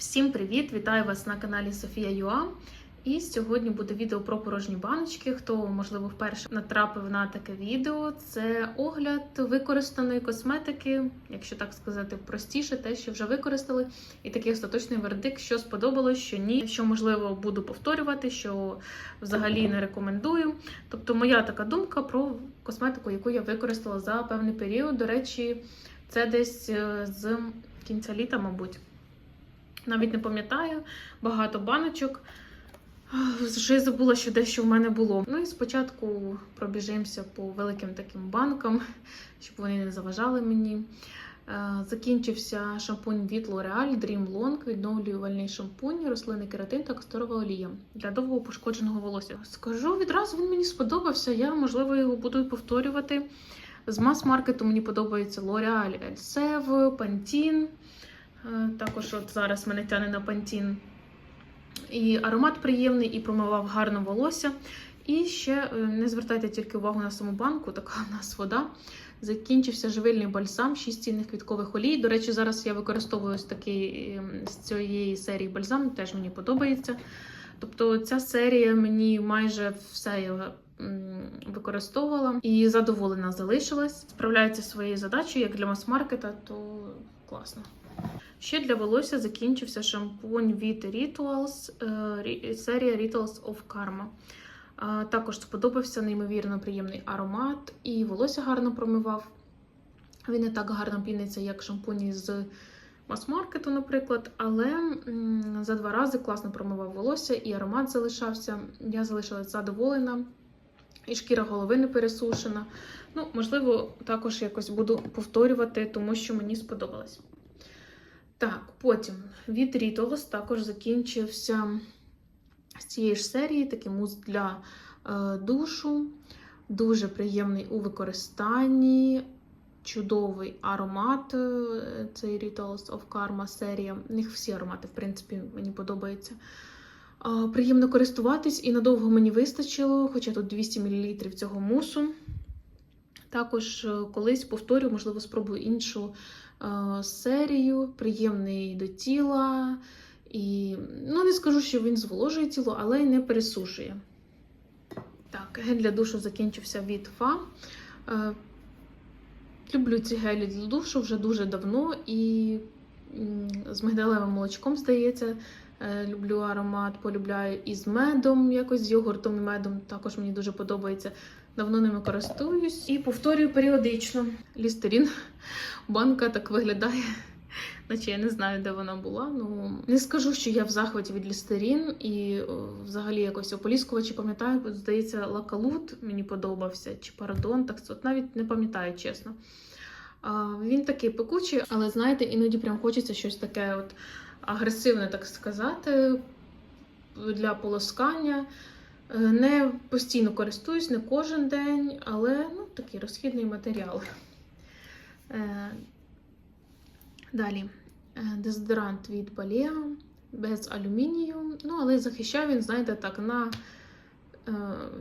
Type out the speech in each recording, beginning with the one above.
Всім привіт! Вітаю вас на каналі Софія Юа. І сьогодні буде відео про порожні баночки. Хто, можливо, вперше натрапив на таке відео, це огляд використаної косметики, якщо так сказати, простіше, те, що вже використали, і такий остаточний вердикт, що сподобалось, що ні, що можливо буду повторювати, що взагалі не рекомендую. Тобто, моя така думка про косметику, яку я використала за певний період. До речі, це десь е, з кінця літа, мабуть. Навіть не пам'ятаю, багато баночок. Вже забула, що дещо в мене було. Ну і спочатку пробіжимося по великим таким банкам, щоб вони не заважали мені. Е, Закінчився шампунь від L'Oreal Dream Long, відновлювальний шампунь, рослинний кератин та касторова олія для довго пошкодженого волосся. Скажу відразу, він мені сподобався. Я, можливо, його буду повторювати. З мас-маркету мені подобається L'Oreal Elsev, Pantene. Е, Також от зараз мене тяне на Pantene. І аромат приємний, і промивав гарно волосся. І ще е, не звертайте тільки увагу на саму банку, така в нас вода. Закінчився живильний бальзам, 6 цінних квіткових олій. До речі, зараз я використовую ось такий ем, з цієї серії бальзам, теж мені подобається. Тобто ця серія мені майже все я використовувала і задоволена залишилась. Справляється своєю задачею, як для мас-маркета, то класно. Ще для волосся закінчився шампунь від Rituals, е, серія Rituals of Karma. Також сподобався неймовірно приємний аромат, і волосся гарно промивав. Він не так гарно піниться, як шампуні з мас-маркету, наприклад, але за два рази класно промивав волосся, і аромат залишався. Я залишилась задоволена, і шкіра голови не пересушена. Ну, можливо, також якось буду повторювати, тому що мені сподобалось. Так, потім від Rituals також закінчився з цієї ж серії такий мус для е, душу. Дуже приємний у використанні. Чудовий аромат. е, Цей Rituals of Karma серія. У них всі аромати, в принципі, мені подобаються. Е, Приємно користуватись і надовго мені вистачило, хоча тут 200 мл цього мусу. Також е, колись повторю, можливо, спробую іншу серію. Приємний до тіла. І ну, не скажу, що він зволожує тіло, але й не пересушує. Так, гель для душу закінчився від Фа. Е, люблю ці гелі для душу вже дуже давно і з мигдалевим молочком, здається. Е, люблю аромат, полюбляю і з медом, якось з йогуртом і медом. Також мені дуже подобається. Давно ними користуюсь і повторюю періодично. Лістерін. Банка так виглядає. Наче я не знаю, де вона була. Ну не скажу, що я в захваті від лістерін і о, взагалі якось ополіскувачі пам'ятаю, здається, лакалут мені подобався, чи парадон, так от навіть не пам'ятаю, чесно. А, він такий пекучий, але знаєте, іноді прям хочеться щось таке от агресивне, так сказати, для полоскання. Е, Не постійно користуюсь, не кожен день, але ну, такий розхідний матеріал. Е, Далі е, дезодорант від Balea без алюмінію. Ну, але захищає він, знаєте, так, на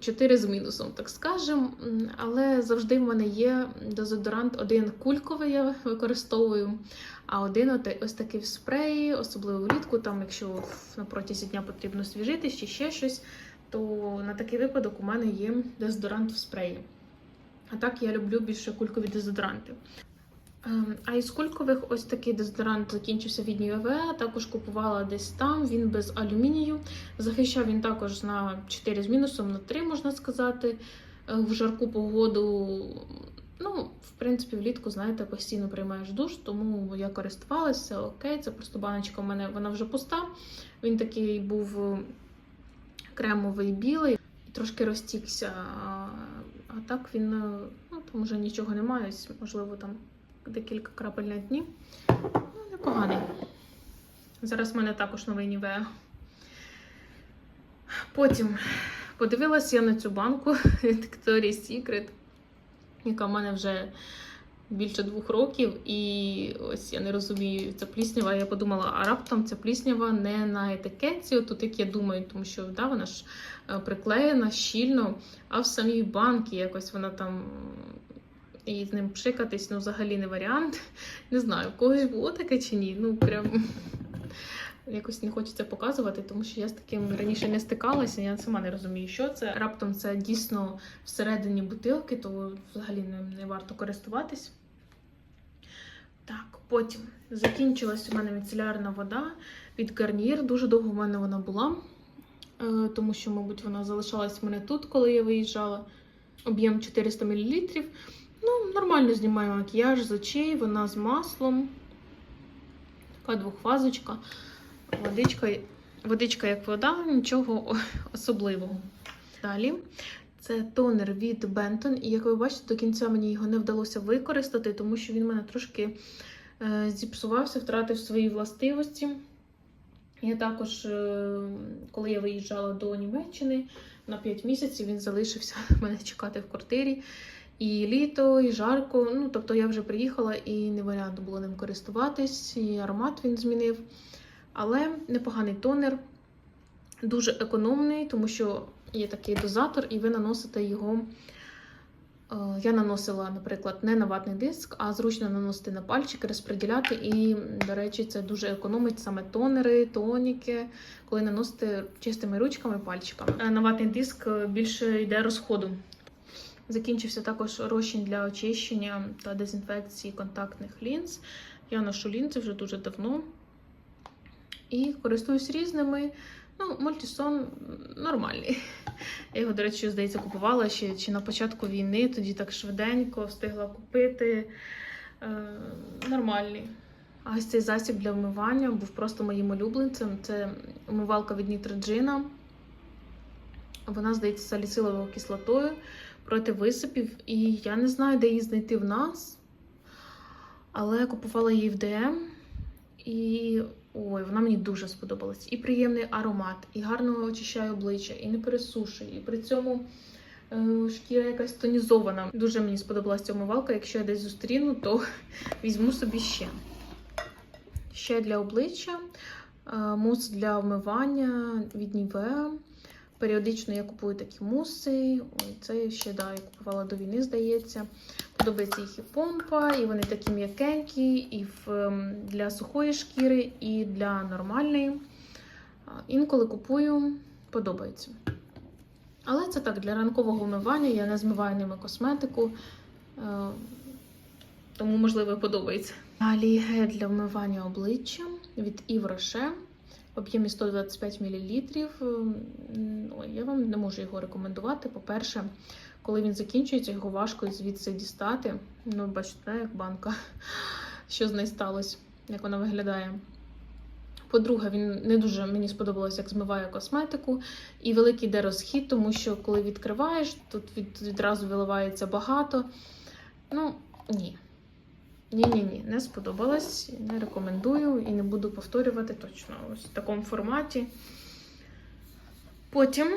4 з мінусом, так скажем. Але завжди в мене є дезодорант один кульковий, я використовую, а один ось такий в спреї, особливо влітку, там, якщо на протязі дня потрібно свіжити чи ще щось, то на такий випадок у мене є дезодорант в спреї. А так я люблю більше кулькові дезодоранти. Ем, А із кулькових ось такий дезодорант закінчився від Ніве, також купувала десь там, він без алюмінію. Захищав він також на 4 з мінусом, на 3, можна сказати. Е, В жарку погоду, ну, в принципі, влітку, знаєте, постійно приймаєш душ, тому я користувалася, окей, це просто баночка в мене, вона вже пуста. Він такий був кремовий білий, трошки розтікся. А, так він, е, ну, там вже нічого немає, можливо, там декілька крапель на дні. Ну, непоганий. Зараз в мене також новий Нівеа. Потім подивилася я на цю банку від Victoria's Secret, яка в мене вже більше двох років. І ось я не розумію, ця пліснява. Я подумала, а раптом ця пліснява не на етикетці, тут як я думаю, тому що да, вона ж е, приклеєна щільно, а в самій банці якось вона там і з ним пшикатись, ну, взагалі не варіант. Не знаю, в когось було таке чи ні. Ну, прям якось не хочеться показувати, тому що я з таким раніше не стикалася, я сама не розумію, що це. Раптом це дійсно всередині бутилки, то взагалі не, не варто користуватись. Так, потім закінчилась у мене міцелярна вода від Garnier. Дуже довго в мене вона була, е, тому що, мабуть, вона залишалась в мене тут, коли я виїжджала. Об'єм 400 мл. Ну, нормально знімає макіяж з очей, вона з маслом. Така двохфазочка. Водичка, водичка як вода, нічого особливого. Далі. Це тонер від Benton, і як ви бачите, до кінця мені його не вдалося використати, тому що він в мене трошки е, зіпсувався, втратив свої властивості. Я також, е, коли я виїжджала до Німеччини на 5 місяців, він залишився мене чекати в квартирі. І літо, і жарко. Ну, тобто я вже приїхала і не варіант було ним користуватись, і аромат він змінив. Але непоганий тонер, дуже економний, тому що є такий дозатор, і ви наносите його. е, Я наносила, наприклад, не на ватний диск, а зручно наносити на пальчики, розподіляти. І, до речі, це дуже економить саме тонери, тоніки, коли наносите чистими ручками, пальчиками. Е, На ватний диск е, більше йде розходу. Закінчився також розчин для очищення та дезінфекції контактних лінз. Я ношу лінзи вже дуже давно і користуюсь різними. Ну, мультисон нормальний. Я його, до речі, здається, купувала ще чи на початку війни, тоді так швиденько встигла купити. Е, нормальний. А ось цей засіб для вмивання був просто моїм улюбленцем. Це умивалка від Нітроджина. Вона, здається, саліциловою кислотою проти висипів. І я не знаю, де її знайти в нас. Але я купувала її в ДМ. І ой, вона мені дуже сподобалась. І приємний аромат, і гарно очищає обличчя, і не пересушує. І при цьому е, шкіра якась тонізована. Дуже мені сподобалася ця умивалка. Якщо я десь зустріну, то візьму собі ще. Ще для обличчя, е, мус для вмивання від Nivea. Періодично я купую такі муси. Ой, це ще да, я купувала до війни, здається. Подобається їх і помпа, і вони такі м'якенькі, і ем, для сухої шкіри, і для нормальної. Інколи купую, подобається. Але це так, для ранкового вмивання я не змиваю ними косметику, е, тому, можливо, подобається. Далі гель для вмивання обличчя від Yves Rocher в об'ємі 125 мл. Ой, я вам не можу його рекомендувати. По-перше, коли він закінчується, його важко звідси дістати. Ну, бачите, як банка, що з нею сталося, як вона виглядає. По-друге, він не дуже мені сподобалось, як змиває косметику. І великий йде розхід, тому що коли відкриваєш, тут від, відразу виливається багато. Ну, ні. Ні-ні ні, не сподобалось, не рекомендую і не буду повторювати точно ось в такому форматі. Потім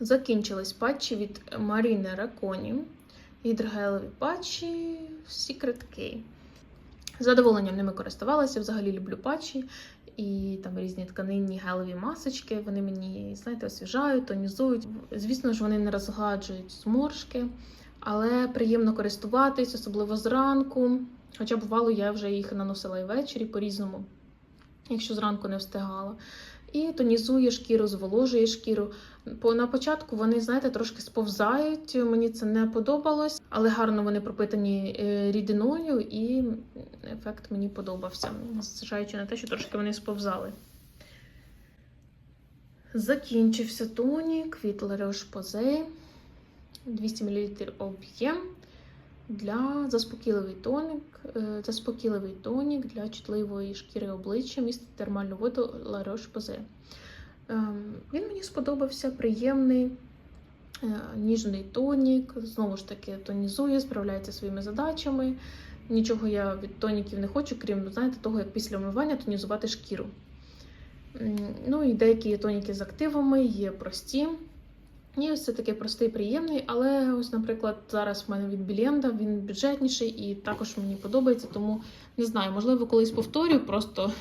закінчились патчі від Marine Raconi. Гідрогелеві патчі Secret K. З задоволенням ними користувалася, взагалі люблю патчі. І там різні тканинні гелеві масочки. Вони мені, знаєте, освіжають, тонізують. Звісно ж, вони не розгладжують зморшки, але приємно користуватись, особливо зранку. Хоча бувало, я вже їх наносила і ввечері по-різному, якщо зранку не встигала. І тонізує шкіру, зволожує шкіру. На початку вони, знаєте, трошки сповзають. Мені це не подобалось, але гарно вони пропитані е, рідиною, і ефект мені подобався, зважаючи на те, що трошки вони сповзали. Закінчився тонік від La Roche-Posay. 200 мл об'єм для заспокійливий тонік, е, заспокійливий тонік для чутливої шкіри обличчя містить термальну воду La Roche-Posay. Ем, Він мені сподобався, приємний, е, ніжний тонік. Знову ж таки, тонізує, справляється своїми задачами. Нічого я від тоніків не хочу, крім знаєте, того, як після вмивання тонізувати шкіру. Ну і деякі тоніки з активами, є прості. І ось це такий простий, приємний, але ось, наприклад, зараз в мене від Біленда він бюджетніший і також мені подобається, тому не знаю, можливо, колись повторю, просто,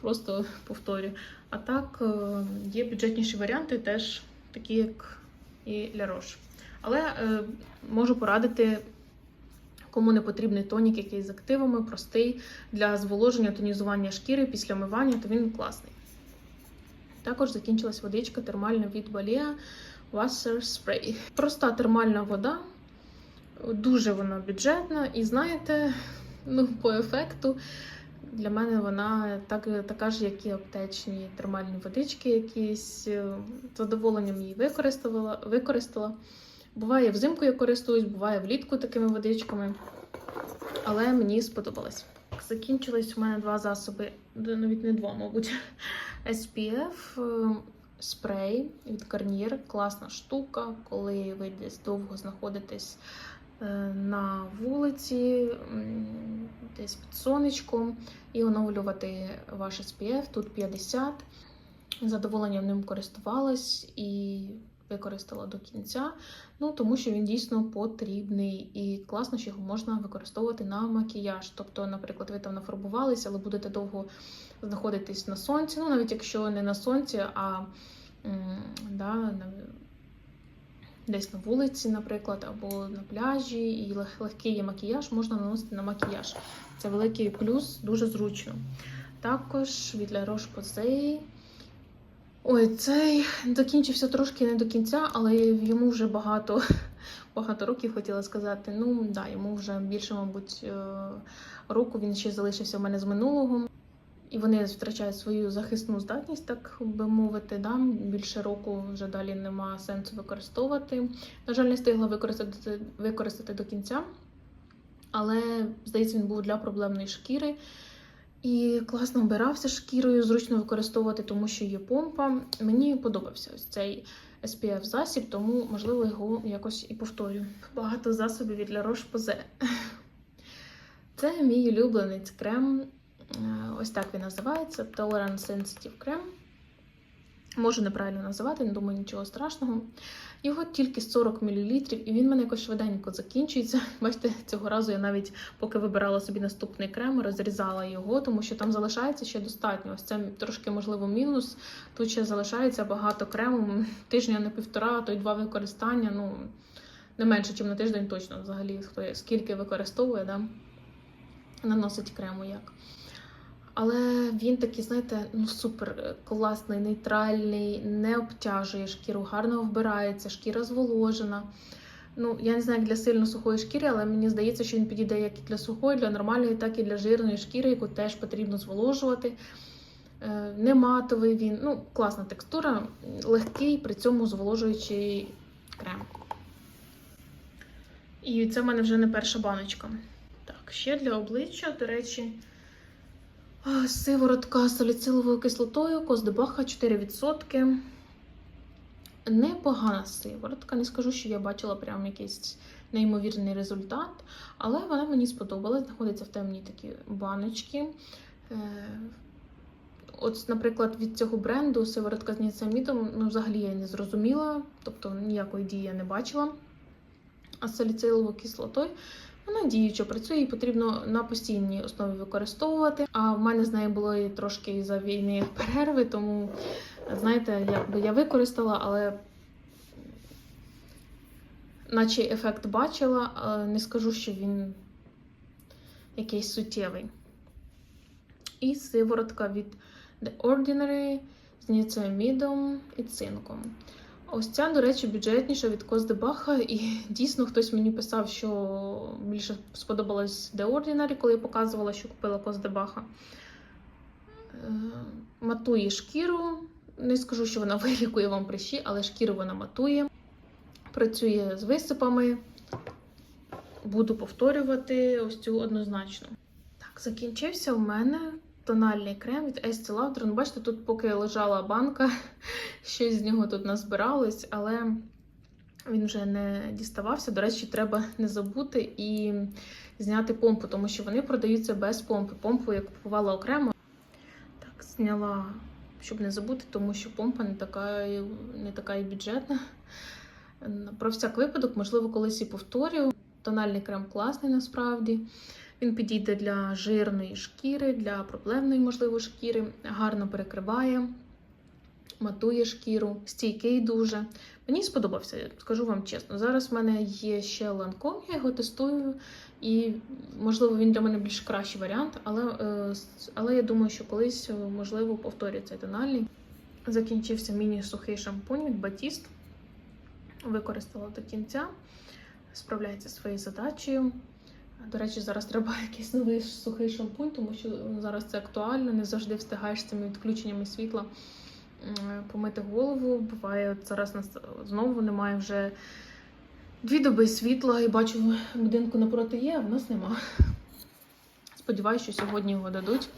просто повторю. А так, е, є бюджетніші варіанти, теж такі, як і Ля Рош. Але е, можу порадити Кому не потрібний тонік, який з активами, простий для зволоження, тонізування шкіри після мивання, то він класний. Також закінчилась водичка термальна від Балія Wasser Spray. Проста термальна вода, дуже вона бюджетна, і знаєте, ну, по ефекту для мене вона так, така ж, як і аптечні термальні водички якісь. З задоволенням її використала. використала. Буває взимку я користуюсь, буває влітку такими водичками. Але мені сподобалось. Закінчились у мене два засоби, навіть не два, мабуть. SPF е, спрей від Garnier. Класна штука, коли ви десь довго знаходитесь е, на вулиці, десь під сонечком, і оновлювати ваш SPF. Тут 50. Задоволенням ним користувалась і використала до кінця. Ну, тому що він дійсно потрібний і класно, що його можна використовувати на макіяж. Тобто, наприклад, ви там нафарбувалися, але будете довго знаходитись на сонці. Ну, навіть якщо не на сонці, а да, десь на вулиці, наприклад, або на пляжі, і легкий є макіяж, можна наносити на макіяж. Це великий плюс, дуже зручно. Також від La Roche-Posay Ой, цей закінчився трошки не до кінця, але йому вже багато, багато років хотіла сказати. Ну, да, йому вже більше, мабуть, е, року він ще залишився в мене з минулого. І вони втрачають свою захисну здатність, так би мовити. Да? Більше року вже далі нема сенсу використовувати. На жаль, не встигла використати, використати до кінця, але здається, він був для проблемної шкіри. І класно вбирався шкірою, зручно використовувати, тому що є помпа. Мені подобався ось цей SPF засіб, тому можливо його якось і повторю. Багато засобів від La Roche-Posay. Це мій улюблений крем. Е, Ось так він називається Tolerance Sensitive крем. Можу неправильно називати, не думаю, нічого страшного. Його тільки 40 мл, і він мене якось швиденько закінчується. Бачите, цього разу я навіть, поки вибирала собі наступний крем, розрізала його, тому що там залишається ще достатньо. Ось це трошки, можливо, мінус. Тут ще залишається багато крему, тижня на півтора, то й два використання. Ну, не менше, ніж на тиждень точно взагалі, хто скільки використовує, да? наносить крему як. Але він такий, знаєте, ну супер класний, нейтральний, не обтяжує шкіру, гарно вбирається, шкіра зволожена. Ну, я не знаю, як для сильно сухої шкіри, але мені здається, що він підійде як і для сухої, для нормальної, так і для жирної шкіри, яку теж потрібно зволожувати. Е, Не матовий він, ну, класна текстура, легкий, при цьому зволожуючий крем. І це в мене вже не перша баночка. Так, ще для обличчя, до речі. Сиворотка саліциловою кислотою, Коздебаха 4%. Непогана сиворотка. Не скажу, що я бачила прям якийсь неймовірний результат, але вона мені сподобалась. Знаходиться в темній такі баночки. Е, От, наприклад, від цього бренду сиворотка з ніцамідом, ну, взагалі я не зрозуміла, тобто ніякої дії я не бачила. А саліциловою кислотою вона діюча працює, її потрібно на постійній основі використовувати. А в мене з нею було і трошки за війни перерви, тому знаєте, якби я використала, але наче ефект бачила, але не скажу, що він якийсь суттєвий. І сиворотка від The Ordinary з ніцеамідом і цинком. Ось ця, до речі, бюджетніша від Коздебаха, і дійсно хтось мені писав, що більше сподобалось The Ordinary, коли я показувала, що купила Коздебаха. Е, Матує шкіру. Не скажу, що вона вилікує вам прищі, але шкіру вона матує. Працює з висипами. Буду повторювати ось цю однозначно. Так, закінчився в мене тональний крем від Estee Lauder. Ну, Бачите, тут поки лежала банка, щось з нього тут назбиралось, але він вже не діставався. До речі, треба не забути і зняти помпу, тому що вони продаються без помпи. Помпу я купувала окремо. Так, зняла, щоб не забути, тому що помпа не така, не така і бюджетна. Про всяк випадок, можливо, колись і повторю. Тональний крем класний насправді. Він підійде для жирної шкіри, для проблемної, можливо, шкіри, гарно перекриває, матує шкіру, стійкий дуже. Мені сподобався, скажу вам чесно. Зараз в мене є ще ланком, я його тестую, і можливо він для мене більш кращий варіант, але, е, але я думаю, що колись е, можливо повторю цей тональний. Закінчився міні-сухий шампунь від Батіст. Використала до кінця, справляється зі своєю задачею. До речі, зараз треба якийсь новий сухий шампунь, тому що зараз це актуально, не завжди встигаєш цими відключеннями світла помити голову. Буває, от зараз нас знову немає вже дві доби світла, і бачу, будинку напроти є, а в нас нема. Сподіваюся, що сьогодні його дадуть.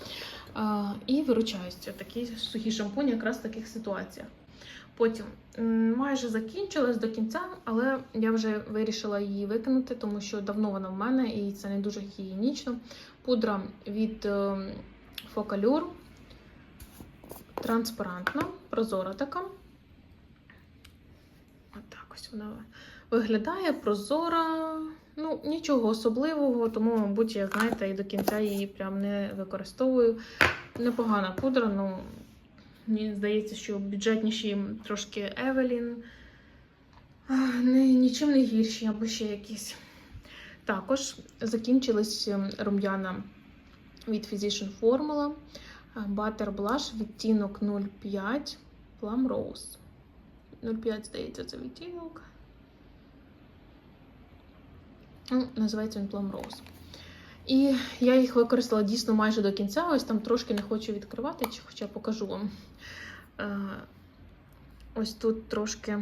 І виручаюся. Такий сухий шампунь якраз в таких ситуаціях. Потім майже закінчилась до кінця, але я вже вирішила її викинути, тому що давно вона в мене і це не дуже гігієнічно. Пудра від е, Транспарантна, прозора така. Отак ось вона виглядає прозора. Ну, нічого особливого, тому, мабуть, я знаєте, і до кінця її прям не використовую. Непогана пудра, ну мені здається, що бюджетніші трошки Евелін. Не, нічим не гірші або ще якісь. Також закінчились ем, рум'яна від Physician Formula. Butter Blush відтінок 05 Plum Rose. 05, здається, це відтінок. Ну, Називається він Plum Rose. І я їх використала дійсно майже до кінця. Ось там трошки не хочу відкривати, хоча покажу вам. Е, Ось тут трошки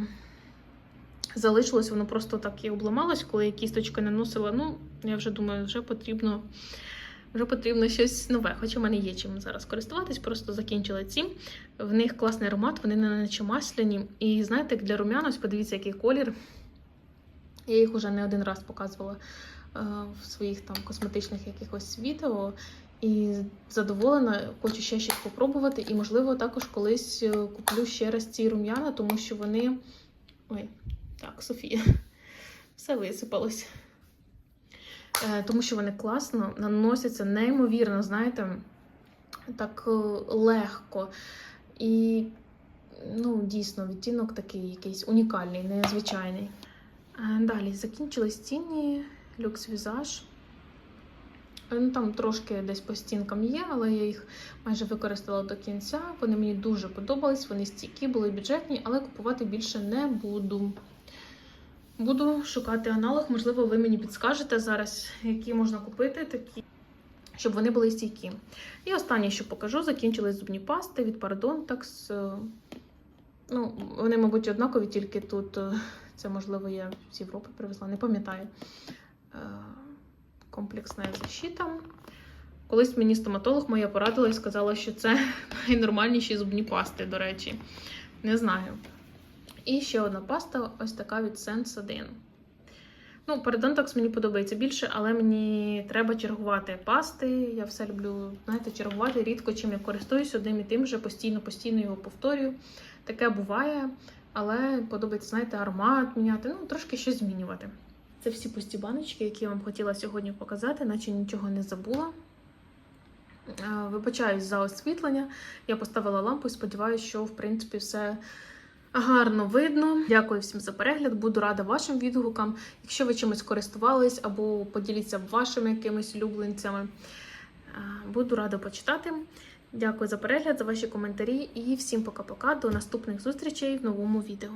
залишилось, воно просто так і обламалось, коли я кісточки наносила. Ну, я вже думаю, вже потрібно. Вже потрібно щось нове, хоча в мене є чим зараз користуватись, просто закінчила ці. В них класний аромат, вони не наче масляні. І знаєте, для рум'ян, ось подивіться, який колір. Я їх вже не один раз показувала в своїх там косметичних якихось відео. І задоволена, хочу ще щось попробувати. І, можливо, також колись е, куплю ще раз ці рум'яна, тому що вони. Ой, так, Софія, все висипалось. Е, Тому що вони класно наносяться неймовірно, знаєте, так е, легко. І, ну, дійсно, відтінок такий якийсь унікальний, незвичайний. Е, Далі закінчились тіні Lux Visage. Е, Ну, там трошки десь по стінкам є, але я їх майже використала до кінця. Вони мені дуже подобались, вони стійкі, були бюджетні, але купувати більше не буду. Буду шукати аналог, можливо, ви мені підскажете зараз, які можна купити, такі, щоб вони були стійкі. І останнє, що покажу, закінчились зубні пасти від Parodontax. Е, Ну, вони, мабуть, однакові, тільки тут е, це, можливо, я з Європи привезла, не пам'ятаю. Е, Комплексна защита. Колись мені стоматолог моя порадила і сказала, що це найнормальніші зубні пасти, до речі. Не знаю. І ще одна паста, ось така від Sense 1. Ну, Parodontax мені подобається більше, але мені треба чергувати пасти. Я все люблю, знаєте, чергувати рідко, чим я користуюсь одним і тим же, постійно, постійно його повторюю. Таке буває, але подобається, знаєте, аромат міняти, ну, трошки щось змінювати. Це всі пусті баночки, які я вам хотіла сьогодні показати, наче нічого не забула. Е, Вибачаюсь за освітлення. Я поставила лампу і сподіваюся, що в принципі все гарно видно. Дякую всім за перегляд. Буду рада вашим відгукам. Якщо ви чимось користувались або поділіться вашими якимись улюбленцями. Е, Буду рада почитати. Дякую за перегляд, за ваші коментарі і всім пока-пока. До наступних зустрічей в новому відео.